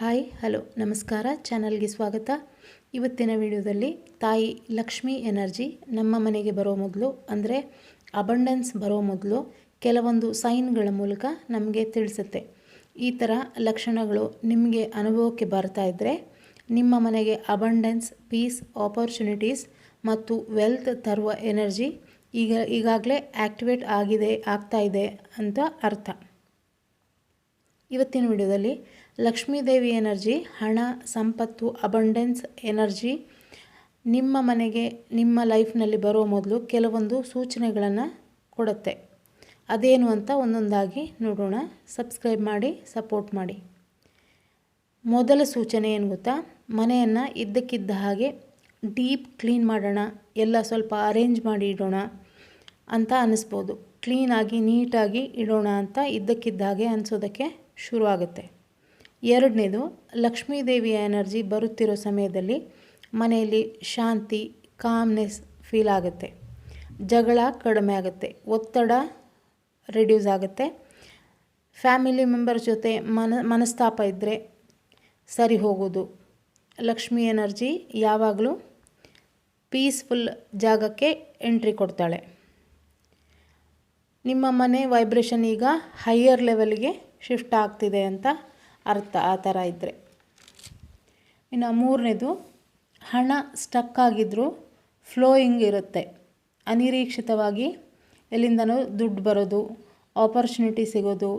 Hi, hello, ನಮಸ್ಕಾರ, ಚಾನಲ್ಗೆ ಸ್ವಾಗತ. ಇವತ್ತಿನ ವಿಡಿಯೋದಲ್ಲಿ ತಾಯಿ ಲಕ್ಷ್ಮಿ ಎನರ್ಜಿ ನಮ್ಮ ಮನೆಗೆ ಬರೋ ಮೊದಲು, ಅಂದರೆ ಅಬಂಡೆನ್ಸ್ ಬರೋ ಮೊದಲು ಕೆಲವೊಂದು ಸೈನ್ಗಳ ಮೂಲಕ ನಮಗೆ ತಿಳಿಸುತ್ತೆ. ಈ ಥರ ಲಕ್ಷಣಗಳು ನಿಮಗೆ ಅನುಭವಕ್ಕೆ ಬರ್ತಾ ಇದ್ದರೆ ನಿಮ್ಮ ಮನೆಗೆ ಅಬಂಡೆನ್ಸ್ ಪೀಸ್ ಆಪರ್ಚುನಿಟೀಸ್ ಮತ್ತು ವೆಲ್ತ್ ತರುವ ಎನರ್ಜಿ ಈಗ, ಈಗಾಗಲೇ ಆ್ಯಕ್ಟಿವೇಟ್ ಆಗಿದೆ, ಆಗ್ತಾ ಇದೆ ಅಂತ ಅರ್ಥ. ಇವತ್ತಿನ ವಿಡಿಯೋದಲ್ಲಿ ಲಕ್ಷ್ಮೀದೇವಿ ಎನರ್ಜಿ, ಹಣ, ಸಂಪತ್ತು, ಅಬಂಡೆನ್ಸ್ ಎನರ್ಜಿ, ನಿಮ್ಮ ಮನೆಗೆ, ನಿಮ್ಮ ಲೈಫ್ನಲ್ಲಿ ಬರೋ ಮೊದಲು ಕೆಲವೊಂದು ಸೂಚನೆಗಳನ್ನು ಕೊಡುತ್ತೆ. ಅದೇನು ಅಂತ ಒಂದೊಂದಾಗಿ ನೋಡೋಣ. ಸಬ್ಸ್ಕ್ರೈಬ್ ಮಾಡಿ, ಸಪೋರ್ಟ್ ಮಾಡಿ. ಮೊದಲ ಸೂಚನೆ ಏನು ಗೊತ್ತಾ? ಮನೆಯನ್ನು ಇದ್ದಕ್ಕಿದ್ದ ಹಾಗೆ ಡೀಪ್ ಕ್ಲೀನ್ ಮಾಡೋಣ. ಎಲ್ಲ ಸ್ವಲ್ಪ ಅರೇಂಜ್ ಮಾಡಿ ಇಡೋಣ ಅಂತ ಅನ್ನಿಸ್ಬೋದು ಕ್ಲೀನಾಗಿ, ನೀಟಾಗಿ ಇಡೋಣ ಅಂತ ಇದ್ದಕ್ಕಿದ್ದ ಹಾಗೆ ಅನಿಸೋದಕ್ಕೆ ಶುರುವಾಗುತ್ತೆ. ಎರಡನೇದು, ಲಕ್ಷ್ಮೀದೇವಿಯ ಎನರ್ಜಿ ಬರುತ್ತಿರೋ ಸಮಯದಲ್ಲಿ ಮನೆಯಲ್ಲಿ ಶಾಂತಿ ಕಾಮ್ನೆಸ್ ಫೀಲ್ ಆಗುತ್ತೆ. ಜಗಳ ಕಡಿಮೆ ಆಗುತ್ತೆ. ಒತ್ತಡ ರಿಡ್ಯೂಸ್ ಆಗುತ್ತೆ. ಫ್ಯಾಮಿಲಿ ಮೆಂಬರ್ಸ್ ಜೊತೆ ಮನ, ಮನಸ್ತಾಪ ಇದ್ದರೆ ಸರಿ ಹೋಗೋದು. ಲಕ್ಷ್ಮಿ ಎನರ್ಜಿ ಯಾವಾಗಲೂ ಪೀಸ್ಫುಲ್ ಜಾಗಕ್ಕೆ ಎಂಟ್ರಿ ಕೊಡ್ತಾಳೆ. ನಿಮ್ಮ ಮನೆ ವೈಬ್ರೇಷನ್ ಈಗ ಹೈಯರ್ ಲೆವೆಲ್ಗೆ ಶಿಫ್ಟ್ ಆಗ್ತಿದೆ ಅಂತ ಅರ್ಥ ಆ ಥರ ಇದ್ದರೆ ಇನ್ನು ಮೂರನೇದು, ಹಣ ಸ್ಟಕ್ ಆಗಿದ್ದರೂ ಫ್ಲೋಯಿಂಗ್ ಇರುತ್ತೆ. ಅನಿರೀಕ್ಷಿತವಾಗಿ ಎಲ್ಲಿಂದನೂ ದುಡ್ಡು ಬರೋದು ಆಪರ್ಚುನಿಟಿ ಸಿಗೋದು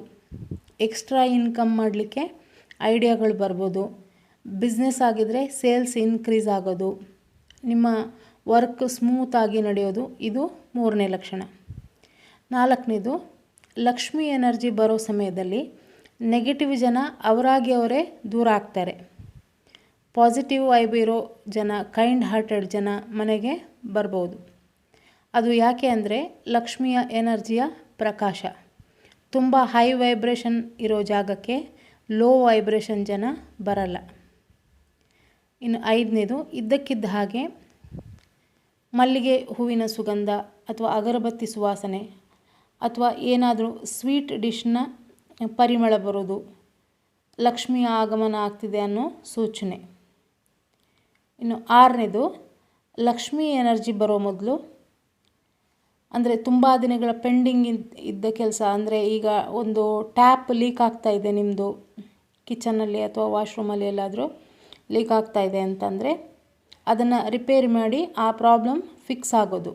ಎಕ್ಸ್ಟ್ರಾ ಇನ್ಕಮ್ ಮಾಡಲಿಕ್ಕೆ ಐಡಿಯಾಗಳು ಬರ್ಬೋದು ಬಿಸ್ನೆಸ್ ಆಗಿದ್ದರೆ ಸೇಲ್ಸ್ ಇನ್ಕ್ರೀಸ್ ಆಗೋದು, ನಿಮ್ಮ ವರ್ಕ್ ಸ್ಮೂತಾಗಿ ನಡೆಯೋದು ಇದು ಮೂರನೇ ಲಕ್ಷಣ. ನಾಲ್ಕನೇದು, ಲಕ್ಷ್ಮಿ ಎನರ್ಜಿ ಬರೋ ಸಮಯದಲ್ಲಿ ನೆಗೆಟಿವ್ ಜನ ಅವರಾಗಿ ಅವರೇ ದೂರ ಆಗ್ತಾರೆ. ಪಾಸಿಟಿವ್ ವೈಬ್ ಇರೋ ಜನ ಕೈಂಡ್ ಹಾರ್ಟೆಡ್ ಜನ ಮನೆಗೆ ಬರ್ಬೋದು. ಅದು ಯಾಕೆ ಅಂದರೆ ಲಕ್ಷ್ಮಿಯ ಎನರ್ಜಿಯ ಪ್ರಕಾಶ. ತುಂಬ ಹೈ ವೈಬ್ರೇಷನ್ ಇರೋ ಜಾಗಕ್ಕೆ ಲೋ ವೈಬ್ರೇಷನ್ ಜನ ಬರಲ್ಲ. ಇನ್ನು ಐದನೇದು, ಇದ್ದಕ್ಕಿದ್ದ ಹಾಗೆ ಮಲ್ಲಿಗೆ ಹೂವಿನ ಸುಗಂಧ ಅಥವಾ ಅಗರಬತ್ತಿ ಸುವಾಸನೆ ಅಥವಾ ಏನಾದರೂ ಸ್ವೀಟ್ ಡಿಶ್ನ ಪರಿಮಳ ಬರೋದು ಲಕ್ಷ್ಮಿಯ ಆಗಮನ ಆಗ್ತಿದೆ ಅನ್ನೋ ಸೂಚನೆ. ಇನ್ನು ಆರನೇದು, ಲಕ್ಷ್ಮಿ ಎನರ್ಜಿ ಬರೋ ಮೊದಲು, ಅಂದರೆ ತುಂಬ ದಿನಗಳ ಪೆಂಡಿಂಗ್ ಇದ್ದ ಕೆಲಸ, ಅಂದರೆ ಈಗ ಒಂದು ಟ್ಯಾಪ್ ಲೀಕ್ ಆಗ್ತಾ ಇದೆ ನಿಮ್ಮದು ಕಿಚನಲ್ಲಿ ಅಥವಾ ವಾಶ್ರೂಮಲ್ಲಿ ಎಲ್ಲಾದರೂ ಲೀಕ್ ಆಗ್ತಾ ಇದೆ ಅಂತಂದರೆ ಅದನ್ನು ರಿಪೇರಿ ಮಾಡಿ ಆ ಪ್ರಾಬ್ಲಮ್ ಫಿಕ್ಸ್ ಆಗೋದು.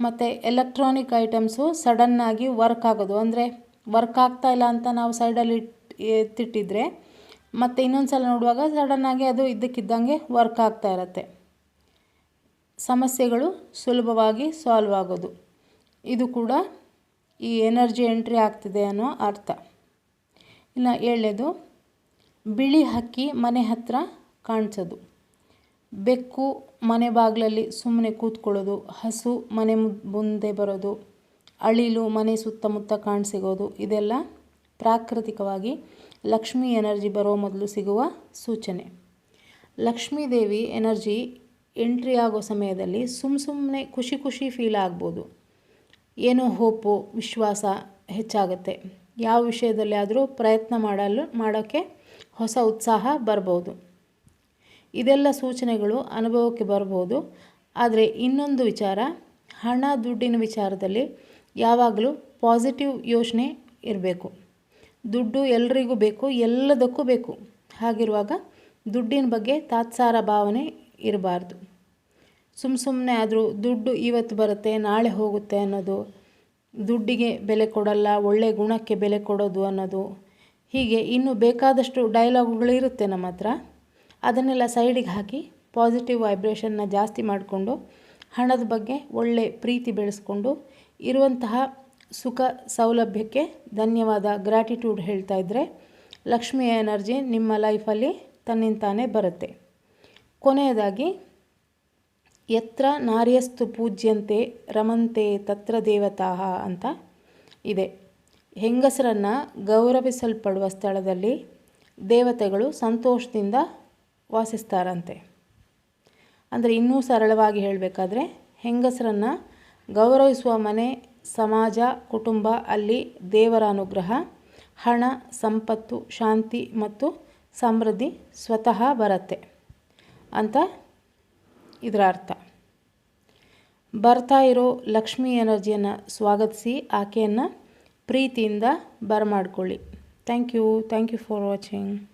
ಮತ್ತು ಎಲೆಕ್ಟ್ರಾನಿಕ್ ಐಟಮ್ಸು ಸಡನ್ನಾಗಿ ವರ್ಕ್ ಆಗೋದು, ಅಂದರೆ ವರ್ಕ್ ಆಗ್ತಾ ಇಲ್ಲ ಅಂತ ನಾವು ಸೈಡಲ್ಲಿ ಎತ್ತಿಟ್ಟಿದ್ರೆ ಮತ್ತು ಇನ್ನೊಂದು ಸಲ ನೋಡುವಾಗ ಸಡನ್ನಾಗಿ ಅದು ಇದ್ದಕ್ಕಿದ್ದಂಗೆ ವರ್ಕ್ ಆಗ್ತಾ ಇರತ್ತೆ. ಸಮಸ್ಯೆಗಳು ಸುಲಭವಾಗಿ ಸಾಲ್ವ್ ಆಗೋದು. ಇದು ಕೂಡ ಈ ಎನರ್ಜಿ ಎಂಟ್ರಿ ಆಗ್ತಿದೆ ಅನ್ನೋ ಅರ್ಥ. ಇನ್ನು ಏಳನೇದು, ಬಿಳಿ ಹಕ್ಕಿ ಮನೆ ಹತ್ತಿರ ಕಾಣಿಸೋದು. ಬೆಕ್ಕು ಮನೆ ಬಾಗಿಲಲ್ಲಿ ಸುಮ್ಮನೆ ಕೂತ್ಕೊಳ್ಳೋದು, ಹಸು ಮನೆ ಮುಂದೆ ಬರೋದು. ಅಳಿಲು, ಮನೆ ಸುತ್ತಮುತ್ತ ಕಾಣಸಿಗೋದು ಇದೆಲ್ಲ ಪ್ರಾಕೃತಿಕವಾಗಿ ಲಕ್ಷ್ಮಿ ಎನರ್ಜಿ ಬರೋ ಮೊದಲು ಸಿಗುವ ಸೂಚನೆ. ಲಕ್ಷ್ಮೀ ದೇವಿ ಎನರ್ಜಿ ಎಂಟ್ರಿ ಆಗೋ ಸಮಯದಲ್ಲಿ ಸುಮ್ಮ ಸುಮ್ಮನೆ ಖುಷಿ ಖುಷಿ ಫೀಲ್ ಆಗ್ಬೋದು. ಏನೋ ಹೋಪು, ವಿಶ್ವಾಸ ಹೆಚ್ಚಾಗುತ್ತೆ. ಯಾವ ವಿಷಯದಲ್ಲಿ ಆದರೂ ಪ್ರಯತ್ನ ಮಾಡಲು ಮಾಡೋಕ್ಕೆ ಹೊಸ ಉತ್ಸಾಹ ಬರ್ಬೋದು. ಇದೆಲ್ಲ ಸೂಚನೆಗಳು ಅನುಭವಕ್ಕೆ ಬರ್ಬೋದು. ಆದರೆ ಇನ್ನೊಂದು ವಿಚಾರ, ಹಣ ದುಡ್ಡಿನ ವಿಚಾರದಲ್ಲಿ ಯಾವಾಗಲೂ ಪಾಸಿಟಿವ್ ಯೋಚನೆ ಇರಬೇಕು. ದುಡ್ಡು ಎಲ್ರಿಗೂ ಬೇಕು, ಎಲ್ಲದಕ್ಕೂ ಬೇಕು. ಹಾಗಿರುವಾಗ ದುಡ್ಡಿನ ಬಗ್ಗೆ ತಾತ್ಸಾರ ಭಾವನೆ ಇರಬಾರ್ದು. ಸುಮ್ಮ ಸುಮ್ಮನೆ ಆದರೂ ದುಡ್ಡು ಇವತ್ತು ಬರುತ್ತೆ, ನಾಳೆ ಹೋಗುತ್ತೆ ಅನ್ನೋದು, ದುಡ್ಡಿಗೆ ಬೆಲೆ ಕೊಡಲ್ಲ, ಒಳ್ಳೆ ಗುಣಕ್ಕೆ ಬೆಲೆ ಕೊಡೋದು ಅನ್ನೋದು, ಹೀಗೆ ಇನ್ನೂ ಬೇಕಾದಷ್ಟು ಡೈಲಾಗುಗಳಿರುತ್ತೆ ನಮ್ಮ ಹತ್ರ. ಅದನ್ನೆಲ್ಲ ಸೈಡಿಗೆ ಹಾಕಿ ಪಾಸಿಟಿವ್ ವೈಬ್ರೇಷನ್ನ ಜಾಸ್ತಿ ಮಾಡಿಕೊಂಡು, ಹಣದ ಬಗ್ಗೆ ಒಳ್ಳೆ ಪ್ರೀತಿ ಬೆಳೆಸ್ಕೊಂಡು ಇರುವಂತಹ ಸುಖ ಸೌಲಭ್ಯಕ್ಕೆ ಧನ್ಯವಾದ. ಗ್ರ್ಯಾಟಿಟ್ಯೂಡ್ ಹೇಳ್ತಾ ಇದ್ದರೆ ಲಕ್ಷ್ಮಿಯ ಎನರ್ಜಿ ನಿಮ್ಮ ಲೈಫಲ್ಲಿ ತನ್ನಿಂತಾನೇ ಬರುತ್ತೆ. ಕೊನೆಯದಾಗಿ ಎತ್ರ ನಾರ್ಯಸ್ತು ಪೂಜ್ಯಂತೆ ರಮಂತೆ ತತ್ರ ದೇವತಾ ಅಂತ ಇದೆ. ಹೆಂಗಸರನ್ನು ಗೌರವಿಸಲ್ಪಡುವ ಸ್ಥಳದಲ್ಲಿ ದೇವತೆಗಳು ಸಂತೋಷದಿಂದ ವಾಸಿಸ್ತಾರಂತೆ. ಅಂದರೆ ಇನ್ನೂ ಸರಳವಾಗಿ ಹೇಳಬೇಕಾದ್ರೆ, ಹೆಂಗಸರನ್ನು ಗೌರವಿಸುವ ಮನೆ, ಸಮಾಜ, ಕುಟುಂಬ, ಅಲ್ಲಿ ದೇವರ ಅನುಗ್ರಹ ಹಣ, ಸಂಪತ್ತು, ಶಾಂತಿ ಮತ್ತು ಸಮೃದ್ಧಿ ಸ್ವತಃ ಬರುತ್ತೆ ಅಂತ ಇದರ ಅರ್ಥ. ಬರ್ತಾ ಇರೋ ಲಕ್ಷ್ಮಿ ಎನರ್ಜಿಯನ್ನು ಸ್ವಾಗತಿಸಿ ಆಕೆಯನ್ನು ಪ್ರೀತಿಯಿಂದ ಬರಮಾಡ್ಕೊಳ್ಳಿ. Thank you. Thank you for watching.